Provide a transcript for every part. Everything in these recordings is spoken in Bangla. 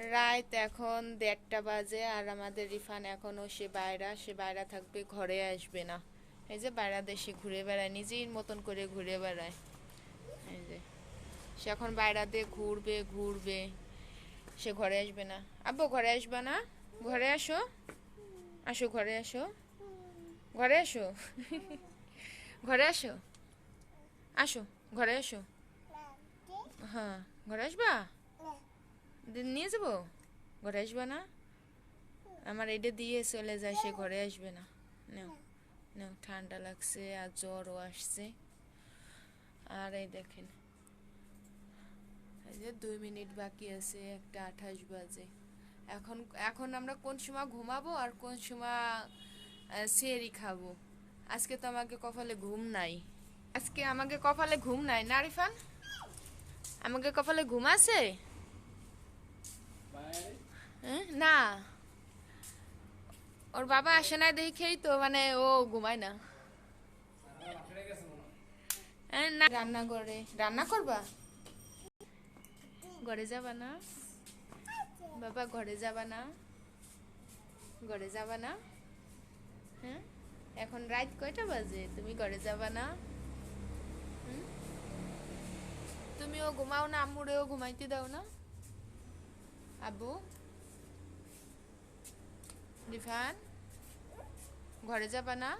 রাত এখন দেড়টা বাজে আর আমাদের রিফান এখনও সে বাইরা সে বাইরা থাকবে, ঘরে আসবে না। এই যে বাইরা দেশে ঘুরে বেড়ায়, নিজের মতন করে ঘুরে বেড়ায়। এই যে, সে এখন বাইরা দিয়ে ঘুরবে ঘুরবে, সে ঘরে আসবে না। আব্বু, ঘরে আসবে না? ঘরে আসো। আসো, ঘরে আসো। ঘরে আসো। ঘরে আসো। আসো, ঘরে আসো। হ্যাঁ ঘরে আসবা? নিয়ে যাব? ঘরে আসবে না? আমার এটা দিয়ে চলে যায়, সে ঘরে আসবে না। ঠান্ডা লাগছে আর জ্বরও আসছে। আর এই দেখেন, এই যে দুই মিনিট বাকি আছে, একটা আঠাশ বাজে। এখন এখন আমরা কোন সময় ঘুমাবো আর কোন সময় সেরি খাব? আজকে তো আমাকে কপালে ঘুম নাই। আজকে আমাকে কপালে ঘুম নাই না রিফান আমাকে কপালে ঘুম আছে? না। ওর বাবা আসে না দেখেই তো মানে ও ঘুমায় না। হ্যাঁ, না। রান্না করে রান্না করবা? ঘরে যাবা না? বাবা ঘরে যাবা না? ঘরে যাবা না? হ্যাঁ? এখন রাত কয়টা বাজে? তুমি ঘরে যাবা না? তুমিও ঘুমাও না আম্মুরেও ঘুমাইতে দাও না। আব্বু? রিফান ঘরে যাবা না?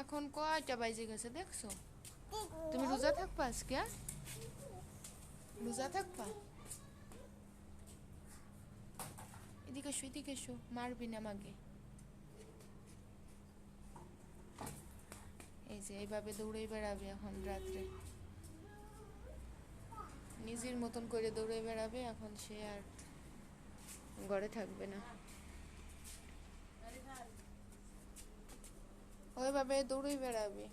এখন কয়টা বাজে গেছে দেখছ? তুমি রোজা থাকবা আজকে? রোজা থাকবা? এদিকে এসো এদিকে এসো, মারবি না আমাকে। এই যে, এইভাবে দৌড়ে বেড়াবে এখন রাত্রে। নিজের মতন করে দৌড়ে বেড়াবে, এখন সে আর ঘরে থাকবে না। ওইভাবে দৌড়ে বেড়াবে।